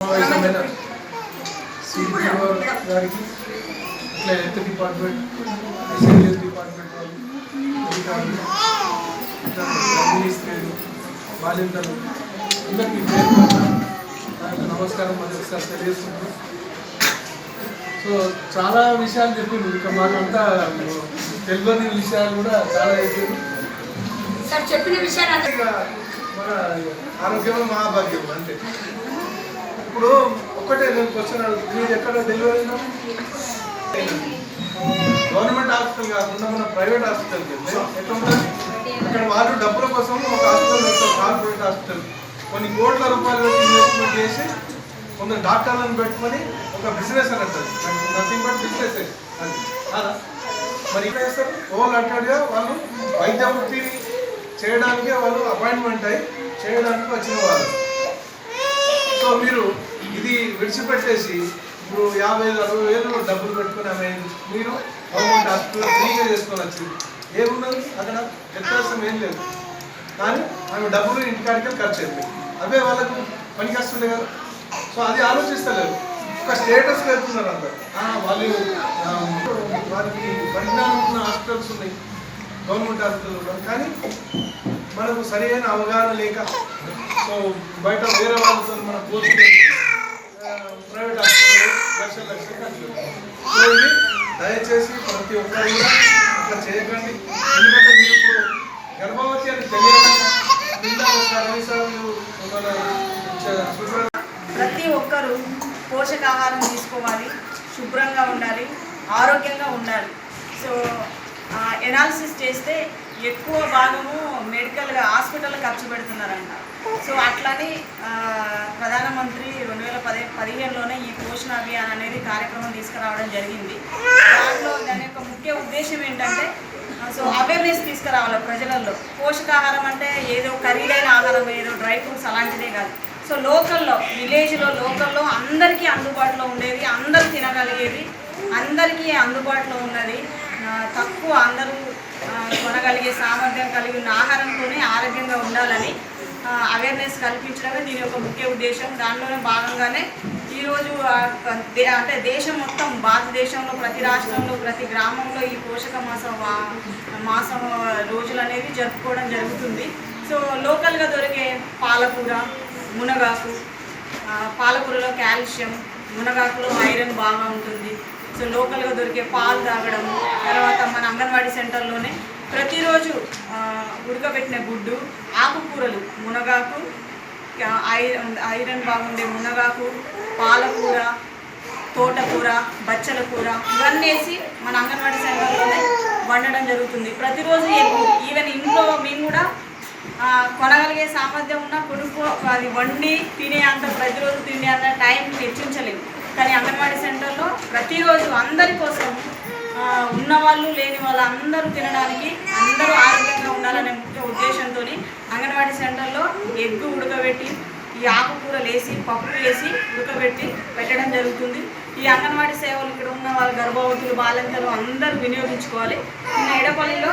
సమావేశమైన సిపిఓ గారికి ఇట్లా హెల్త్ డిపార్ట్మెంట్ డిపార్ట్మెంట్ వాళ్ళు అధికారులు బాలింతలు అందరికీ పేరు నమస్కారం మరి ఒకసారి తెలియజేస్తున్నాను సో చాలా విషయాలు చెప్పింది ఇక మాకంతా తెలియని విషయాలు కూడా చాలా అయిపోయింది సార్ చెప్పిన విషయాలు మన ఆరోగ్యమే మహాభాగ్యం అంతే. ఇప్పుడు ఒక్కటే నేను క్వశ్చన్ మీరు ఎక్కడ డెలివరీ గవర్నమెంట్ హాస్పిటల్ కాకుండా మన ప్రైవేట్ హాస్పిటల్కి ఎట్లా ఉంటుంది? అక్కడ వాళ్ళు డబ్బుల కోసం ఒక హాస్పిటల్ పెడతారు కార్పొరేట్ హాస్పిటల్ కొన్ని కోట్ల రూపాయలు ఇన్వెస్ట్మెంట్ చేసి కొందరు డాక్టర్లను పెట్టుకొని ఒక బిజినెస్ అని అంటారు. నథింగ్ బట్ బిజినెస్ అది. కాదా? మరి ఇక్కడ చేస్తారు? ఓల్ అంటాడుగా వాళ్ళు వైద్య వృత్తి చేయడానికే వాళ్ళు అపాయింట్మెంట్ అయ్యి చేయడానికి వచ్చిన వాళ్ళు. సో మీరు విడిచిపెట్టేసి ఇప్పుడు యాభై వేలు అరవై వేలు డబ్బులు పెట్టుకుని ఆమె మీరు గవర్నమెంట్ హాస్పిటల్ ఫ్రీగా చేసుకొని వచ్చింది ఏమున్నది? అక్కడ వ్యత్యాసం ఏం లేదు. కానీ ఆమె డబ్బులు ఇంటికాడికి ఖర్చు అయిపోయి అవే వాళ్ళకు పనికి వస్తుండే కదా. సో అది ఆలోచిస్తలేదు. ఒక స్టేటస్ పెడుతున్నారు అందరు. వాళ్ళు వారికి పరిజ్ఞానం ఉన్న హాస్పిటల్స్ ఉన్నాయి. గవర్నమెంట్ హాస్పిటల్ కానీ మనకు సరైన అవగాహన లేక సో బయట వేరే వాళ్ళతో మన పోస్ట్ హాస్పిటల్ లక్షల ఖర్చు దయచేసి ప్రతి ఒక్కరు అట్లా చేయకండి. ఎందుకంటే మీరు ఇప్పుడు గర్భవతి అని తెలియాలి ప్రతి ఒక్కరూ పోషకాహారం తీసుకోవాలి శుభ్రంగా ఉండాలి ఆరోగ్యంగా ఉండాలి. సో ఎనాలిసిస్ చేస్తే ఎక్కువ భాగము మెడికల్గా హాస్పిటల్ ఖర్చు పెడుతున్నారంట. సో అట్లని ప్రధానమంత్రి రెండు వేల పది పదిహేనులోనే ఈ పోషణ అభియాన్ అనేది కార్యక్రమం తీసుకురావడం జరిగింది. దాంట్లో దాని యొక్క ముఖ్య ఉద్దేశం ఏంటంటే సో అవేర్నెస్ తీసుకురావాలి ప్రజలలో. పోషకాహారం అంటే ఏదో ఖరీదైన ఆహారం ఏదో డ్రై ఫ్రూట్స్ అలాంటిదే కాదు. సో లోకల్లో విలేజ్లో లోకల్లో అందరికీ అందుబాటులో ఉండేది అందరూ తినగలిగేది అందరికీ అందుబాటులో ఉన్నది తక్కువ అందరూ కొనగలిగే సామర్థ్యం కలిగి ఉన్న ఆహారంతోనే ఆరోగ్యంగా ఉండాలని అవేర్నెస్ కల్పించడమే దీని యొక్క ముఖ్య ఉద్దేశం. దానిలోనే భాగంగానే ఈరోజు అంటే దేశం మొత్తం భారతదేశంలో ప్రతి రాష్ట్రంలో ప్రతి గ్రామంలో ఈ పోషక మాసం మాసం రోజులు అనేవి జరుపుకోవడం జరుగుతుంది. సో లోకల్గా దొరికే పాలకూర మునగాకు పాలకూరలో కాల్షియం మునగాకులో ఐరన్ బాగా ఉంటుంది. సో లోకల్గా దొరికే పాలు తాగడం తర్వాత మన అంగన్వాడీ సెంటర్లోనే ప్రతిరోజు ఉడకబెట్టిన గుడ్డు ఆకుకూరలు మునగాకు ఐరన్ ఐరన్ బాగుండే మునగాకు పాలకూర తోటకూర బచ్చల కూర ఇవన్నీ వేసి మన అంగన్వాడీ సెంటర్లోనే వండడం జరుగుతుంది. ప్రతిరోజు ఎగ్గు ఈవెన్ ఇంట్లో మేము కూడా కొనగలిగే సామర్థ్యం ఉన్న కొనుక్కో అది వండి తినే అంత ప్రతిరోజు తినే అంత టైం హెచ్చించలేము కానీ అంగన్వాడీ సెంటర్లో ప్రతిరోజు అందరి కోసం ఉన్నవాళ్ళు లేని వాళ్ళు అందరూ తినడానికి అందరూ ఆరోగ్యంగా ఉండాలనే ముఖ్య ఉద్దేశంతో అంగన్వాడీ సెంటర్లో ఎగ్గు ఉడకబెట్టి ఈ ఆకుకూరలు వేసి పప్పు వేసి ఉడకబెట్టి పెట్టడం జరుగుతుంది. ఈ అంగన్వాడీ సేవలు ఇక్కడ ఉన్న వాళ్ళ గర్భవతులు బాలింతలు అందరూ వినియోగించుకోవాలి. నిన్న ఎడపల్లిలో